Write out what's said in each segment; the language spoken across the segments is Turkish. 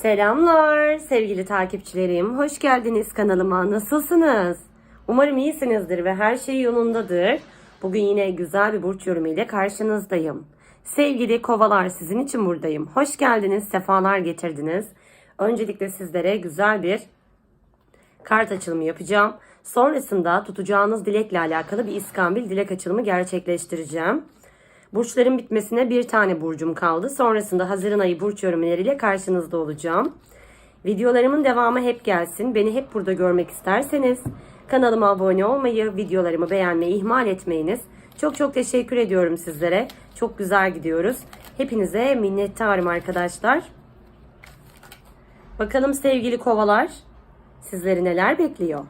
Selamlar sevgili takipçilerim. Hoş geldiniz kanalıma. Nasılsınız? Umarım iyisinizdir ve her şey yolundadır. Bugün yine güzel bir burç yorumu ile karşınızdayım. Sevgili kovalar sizin için buradayım. Hoş geldiniz, sefalar getirdiniz. Öncelikle sizlere güzel bir kart açılımı yapacağım. Sonrasında tutacağınız dilekle alakalı bir iskambil dilek açılımı gerçekleştireceğim. Burçların bitmesine bir tane burcum kaldı. Sonrasında Haziran ayı burç yorumlarıyla karşınızda olacağım. Videolarımın devamı hep gelsin. Beni hep burada görmek isterseniz kanalıma abone olmayı, videolarımı beğenmeyi ihmal etmeyiniz. Çok çok teşekkür ediyorum sizlere. Çok güzel gidiyoruz. Hepinize minnettarım arkadaşlar. Bakalım sevgili kovalar sizleri neler bekliyor?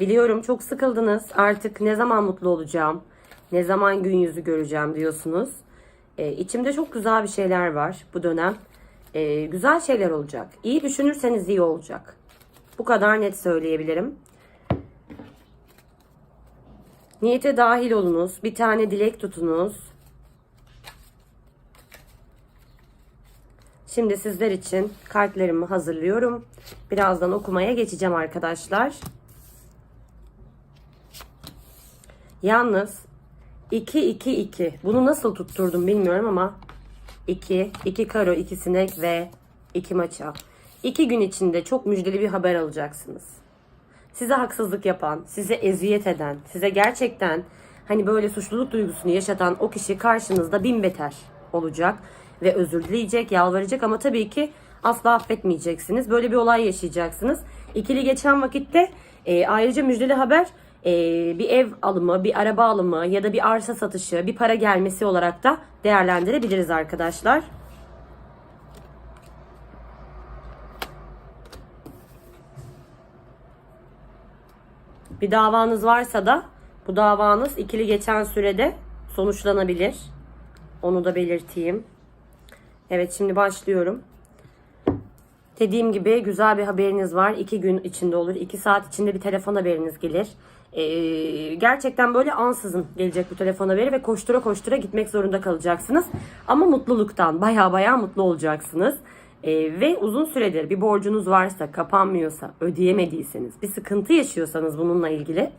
Biliyorum çok sıkıldınız. Artık ne zaman mutlu olacağım? Ne zaman gün yüzü göreceğim diyorsunuz. Ee, içimde çok güzel bir şeyler var bu dönem. Ee, güzel şeyler olacak. İyi düşünürseniz iyi olacak. Bu kadar net söyleyebilirim. Niyete dahil olunuz. Bir tane dilek tutunuz. Şimdi sizler için kartlarımı hazırlıyorum. Birazdan okumaya geçeceğim arkadaşlar. Yalnız 2 2 2. Bunu nasıl tutturdum bilmiyorum ama 2 2 karo 2 sinek ve 2 maça. 2 gün içinde çok müjdeli bir haber alacaksınız. Size haksızlık yapan, size eziyet eden, size gerçekten hani böyle suçluluk duygusunu yaşatan o kişi karşınızda bin beter olacak ve özür dileyecek, yalvaracak ama tabii ki asla affetmeyeceksiniz. Böyle bir olay yaşayacaksınız. İkili geçen vakitte e, ayrıca müjdeli haber e, bir ev alımı, bir araba alımı ya da bir arsa satışı, bir para gelmesi olarak da değerlendirebiliriz arkadaşlar. Bir davanız varsa da bu davanız ikili geçen sürede sonuçlanabilir. Onu da belirteyim. Evet şimdi başlıyorum. Dediğim gibi güzel bir haberiniz var. İki gün içinde olur. iki saat içinde bir telefon haberiniz gelir. Ee, gerçekten böyle ansızın gelecek bu telefon haberi ve koştura koştura gitmek zorunda kalacaksınız. Ama mutluluktan baya baya mutlu olacaksınız. Ee, ve uzun süredir bir borcunuz varsa, kapanmıyorsa, ödeyemediyseniz, bir sıkıntı yaşıyorsanız bununla ilgili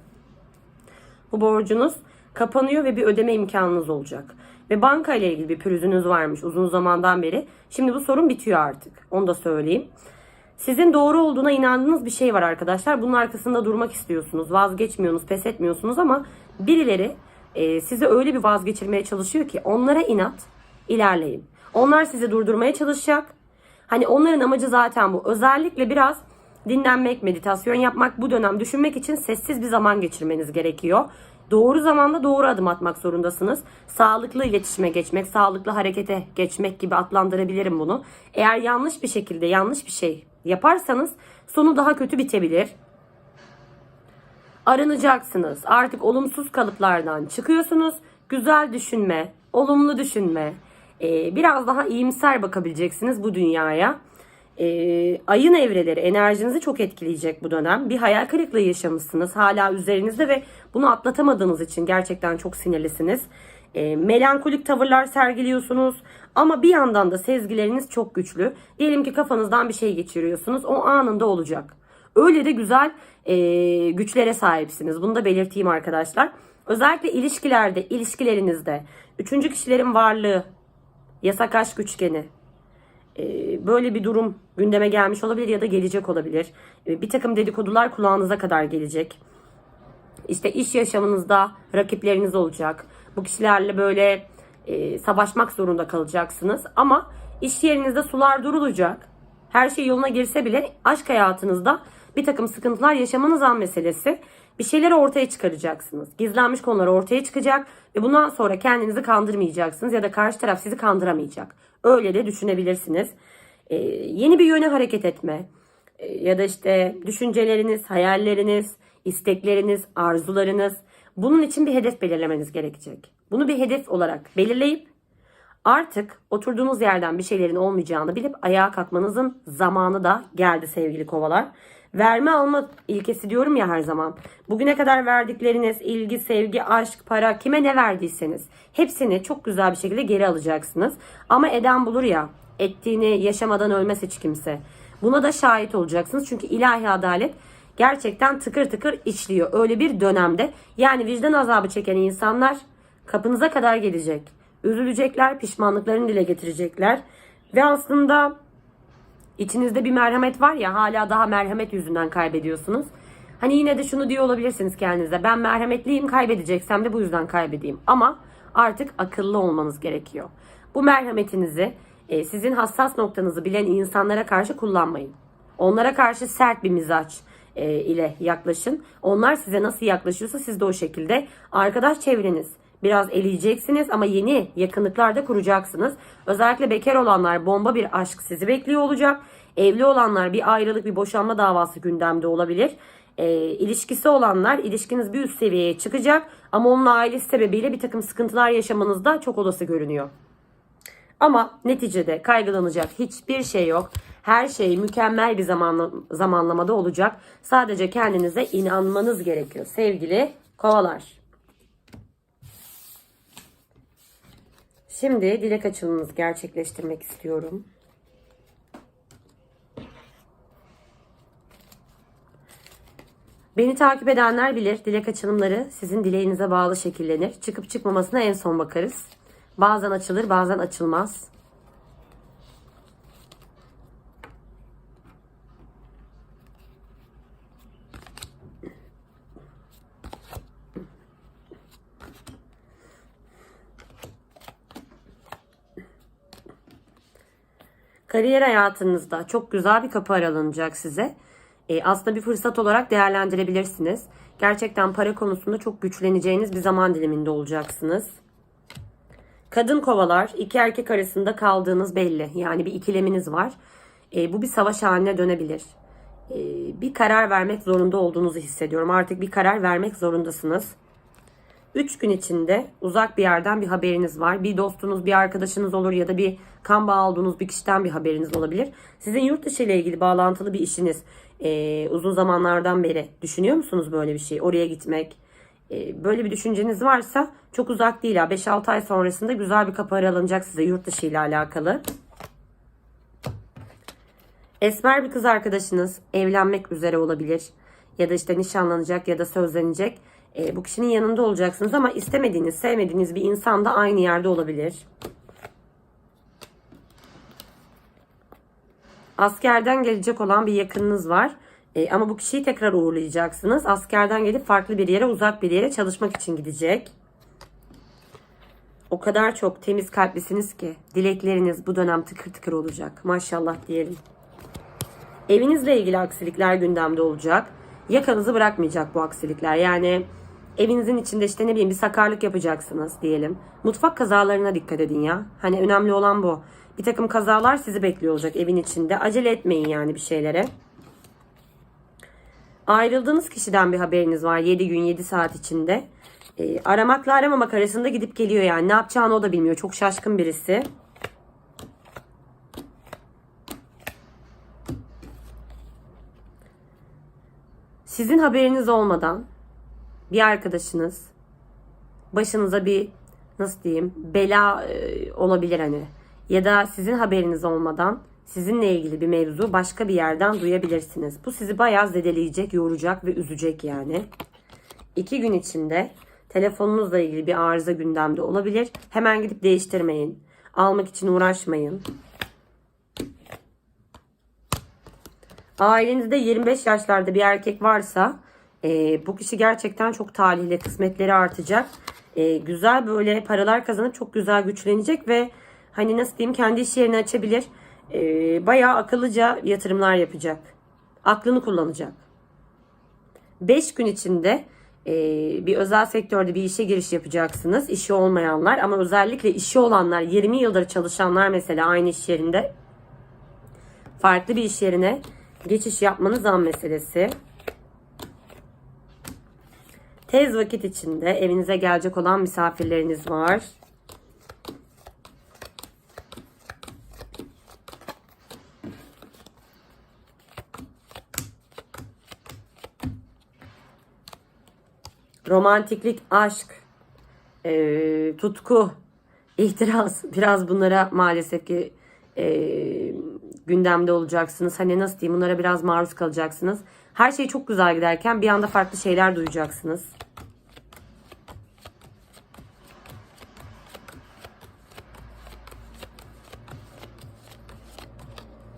bu borcunuz kapanıyor ve bir ödeme imkanınız olacak. Ve banka ile ilgili bir pürüzünüz varmış uzun zamandan beri. Şimdi bu sorun bitiyor artık. Onu da söyleyeyim. Sizin doğru olduğuna inandığınız bir şey var arkadaşlar. Bunun arkasında durmak istiyorsunuz. Vazgeçmiyorsunuz, pes etmiyorsunuz ama birileri e, sizi öyle bir vazgeçirmeye çalışıyor ki onlara inat ilerleyin. Onlar sizi durdurmaya çalışacak. Hani onların amacı zaten bu. Özellikle biraz dinlenmek, meditasyon yapmak, bu dönem düşünmek için sessiz bir zaman geçirmeniz gerekiyor. Doğru zamanda doğru adım atmak zorundasınız. Sağlıklı iletişime geçmek, sağlıklı harekete geçmek gibi adlandırabilirim bunu. Eğer yanlış bir şekilde yanlış bir şey yaparsanız sonu daha kötü bitebilir. Arınacaksınız. Artık olumsuz kalıplardan çıkıyorsunuz. Güzel düşünme, olumlu düşünme, ee, biraz daha iyimser bakabileceksiniz bu dünyaya. Ee, ayın evreleri enerjinizi çok etkileyecek bu dönem. Bir hayal kırıklığı yaşamışsınız hala üzerinizde ve bunu atlatamadığınız için gerçekten çok sinirlisiniz. Ee, melankolik tavırlar sergiliyorsunuz ama bir yandan da sezgileriniz çok güçlü. Diyelim ki kafanızdan bir şey geçiriyorsunuz o anında olacak. Öyle de güzel e, güçlere sahipsiniz. Bunu da belirteyim arkadaşlar. Özellikle ilişkilerde, ilişkilerinizde üçüncü kişilerin varlığı, yasak aşk üçgeni, e, böyle bir durum gündeme gelmiş olabilir ya da gelecek olabilir. E, bir takım dedikodular kulağınıza kadar gelecek. İşte iş yaşamınızda rakipleriniz olacak. Bu kişilerle böyle e, savaşmak zorunda kalacaksınız. Ama iş yerinizde sular durulacak. Her şey yoluna girse bile aşk hayatınızda bir takım sıkıntılar yaşamanız an meselesi. Bir şeyleri ortaya çıkaracaksınız. Gizlenmiş konular ortaya çıkacak ve bundan sonra kendinizi kandırmayacaksınız ya da karşı taraf sizi kandıramayacak. Öyle de düşünebilirsiniz. Ee, yeni bir yöne hareket etme ee, ya da işte düşünceleriniz, hayalleriniz, istekleriniz, arzularınız bunun için bir hedef belirlemeniz gerekecek. Bunu bir hedef olarak belirleyip artık oturduğunuz yerden bir şeylerin olmayacağını bilip ayağa kalkmanızın zamanı da geldi sevgili kovalar. Verme alma ilkesi diyorum ya her zaman. Bugüne kadar verdikleriniz ilgi, sevgi, aşk, para kime ne verdiyseniz hepsini çok güzel bir şekilde geri alacaksınız. Ama eden bulur ya ettiğini yaşamadan ölmez hiç kimse. Buna da şahit olacaksınız. Çünkü ilahi adalet gerçekten tıkır tıkır işliyor. Öyle bir dönemde. Yani vicdan azabı çeken insanlar kapınıza kadar gelecek. Üzülecekler, pişmanlıklarını dile getirecekler. Ve aslında içinizde bir merhamet var ya hala daha merhamet yüzünden kaybediyorsunuz. Hani yine de şunu diyor olabilirsiniz kendinize. Ben merhametliyim kaybedeceksem de bu yüzden kaybedeyim. Ama artık akıllı olmanız gerekiyor. Bu merhametinizi e, sizin hassas noktanızı bilen insanlara karşı kullanmayın. Onlara karşı sert bir mizaç e, ile yaklaşın. Onlar size nasıl yaklaşıyorsa siz de o şekilde. Arkadaş çevreniz biraz eleyeceksiniz ama yeni yakınlıklar da kuracaksınız. Özellikle bekar olanlar bomba bir aşk sizi bekliyor olacak. Evli olanlar bir ayrılık bir boşanma davası gündemde olabilir. E, ilişkisi olanlar ilişkiniz bir üst seviyeye çıkacak ama onun ailesi sebebiyle bir takım sıkıntılar yaşamanız da çok olası görünüyor. Ama neticede kaygılanacak hiçbir şey yok. Her şey mükemmel bir zamanla, zamanlamada olacak. Sadece kendinize inanmanız gerekiyor sevgili kovalar. Şimdi dilek açılımınızı gerçekleştirmek istiyorum. Beni takip edenler bilir dilek açılımları sizin dileğinize bağlı şekillenir. Çıkıp çıkmamasına en son bakarız. Bazen açılır bazen açılmaz. Kariyer hayatınızda çok güzel bir kapı aralanacak size. E, aslında bir fırsat olarak değerlendirebilirsiniz. Gerçekten para konusunda çok güçleneceğiniz bir zaman diliminde olacaksınız. Kadın kovalar, iki erkek arasında kaldığınız belli. Yani bir ikileminiz var. E, bu bir savaş haline dönebilir. E, bir karar vermek zorunda olduğunuzu hissediyorum. Artık bir karar vermek zorundasınız. 3 gün içinde uzak bir yerden bir haberiniz var. Bir dostunuz, bir arkadaşınız olur ya da bir kan bağı olduğunuz bir kişiden bir haberiniz olabilir. Sizin yurt dışı ile ilgili bağlantılı bir işiniz e, uzun zamanlardan beri düşünüyor musunuz böyle bir şey? Oraya gitmek. E, böyle bir düşünceniz varsa çok uzak değil. 5-6 ay sonrasında güzel bir kapı aralanacak size yurt dışı ile alakalı. Esmer bir kız arkadaşınız evlenmek üzere olabilir. Ya da işte nişanlanacak ya da sözlenecek. E, bu kişinin yanında olacaksınız ama istemediğiniz, sevmediğiniz bir insan da aynı yerde olabilir. Askerden gelecek olan bir yakınınız var. E, ama bu kişiyi tekrar uğurlayacaksınız. Askerden gelip farklı bir yere, uzak bir yere çalışmak için gidecek. O kadar çok temiz kalplisiniz ki dilekleriniz bu dönem tıkır tıkır olacak. Maşallah diyelim. Evinizle ilgili aksilikler gündemde olacak. Yakanızı bırakmayacak bu aksilikler. Yani evinizin içinde işte ne bileyim bir sakarlık yapacaksınız diyelim. Mutfak kazalarına dikkat edin ya. Hani önemli olan bu. Bir takım kazalar sizi bekliyor olacak evin içinde. Acele etmeyin yani bir şeylere. Ayrıldığınız kişiden bir haberiniz var 7 gün 7 saat içinde. E, aramakla aramamak arasında gidip geliyor yani. Ne yapacağını o da bilmiyor. Çok şaşkın birisi. Sizin haberiniz olmadan bir arkadaşınız başınıza bir nasıl diyeyim bela e, olabilir hani ya da sizin haberiniz olmadan sizinle ilgili bir mevzu başka bir yerden duyabilirsiniz. Bu sizi bayağı zedeleyecek, yoracak ve üzecek yani. İki gün içinde telefonunuzla ilgili bir arıza gündemde olabilir. Hemen gidip değiştirmeyin. Almak için uğraşmayın. Ailenizde 25 yaşlarda bir erkek varsa e, bu kişi gerçekten çok talihli, kısmetleri artacak. E, güzel böyle paralar kazanıp çok güzel güçlenecek ve hani nasıl diyeyim kendi iş yerini açabilir. E, bayağı akıllıca yatırımlar yapacak. Aklını kullanacak. 5 gün içinde e, bir özel sektörde bir işe giriş yapacaksınız. İşi olmayanlar ama özellikle işi olanlar 20 yıldır çalışanlar mesela aynı iş yerinde farklı bir iş yerine geçiş yapmanız an meselesi. Tez vakit içinde evinize gelecek olan misafirleriniz var. Romantiklik, aşk, e, tutku, ihtiras biraz bunlara maalesef ki e, gündemde olacaksınız. Hani nasıl diyeyim bunlara biraz maruz kalacaksınız. Her şey çok güzel giderken bir anda farklı şeyler duyacaksınız.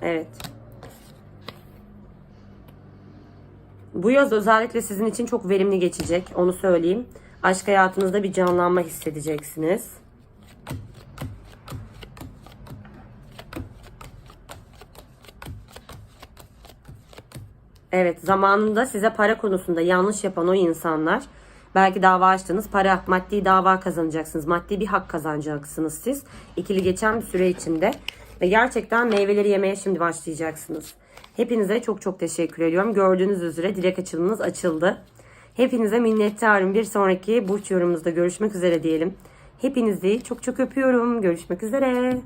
Evet. Bu yaz özellikle sizin için çok verimli geçecek. Onu söyleyeyim. Aşk hayatınızda bir canlanma hissedeceksiniz. Evet zamanında size para konusunda yanlış yapan o insanlar belki dava açtınız para maddi dava kazanacaksınız maddi bir hak kazanacaksınız siz ikili geçen bir süre içinde ve gerçekten meyveleri yemeye şimdi başlayacaksınız. Hepinize çok çok teşekkür ediyorum. Gördüğünüz üzere dilek açılımınız açıldı. Hepinize minnettarım. Bir sonraki burç yorumumuzda görüşmek üzere diyelim. Hepinizi çok çok öpüyorum. Görüşmek üzere.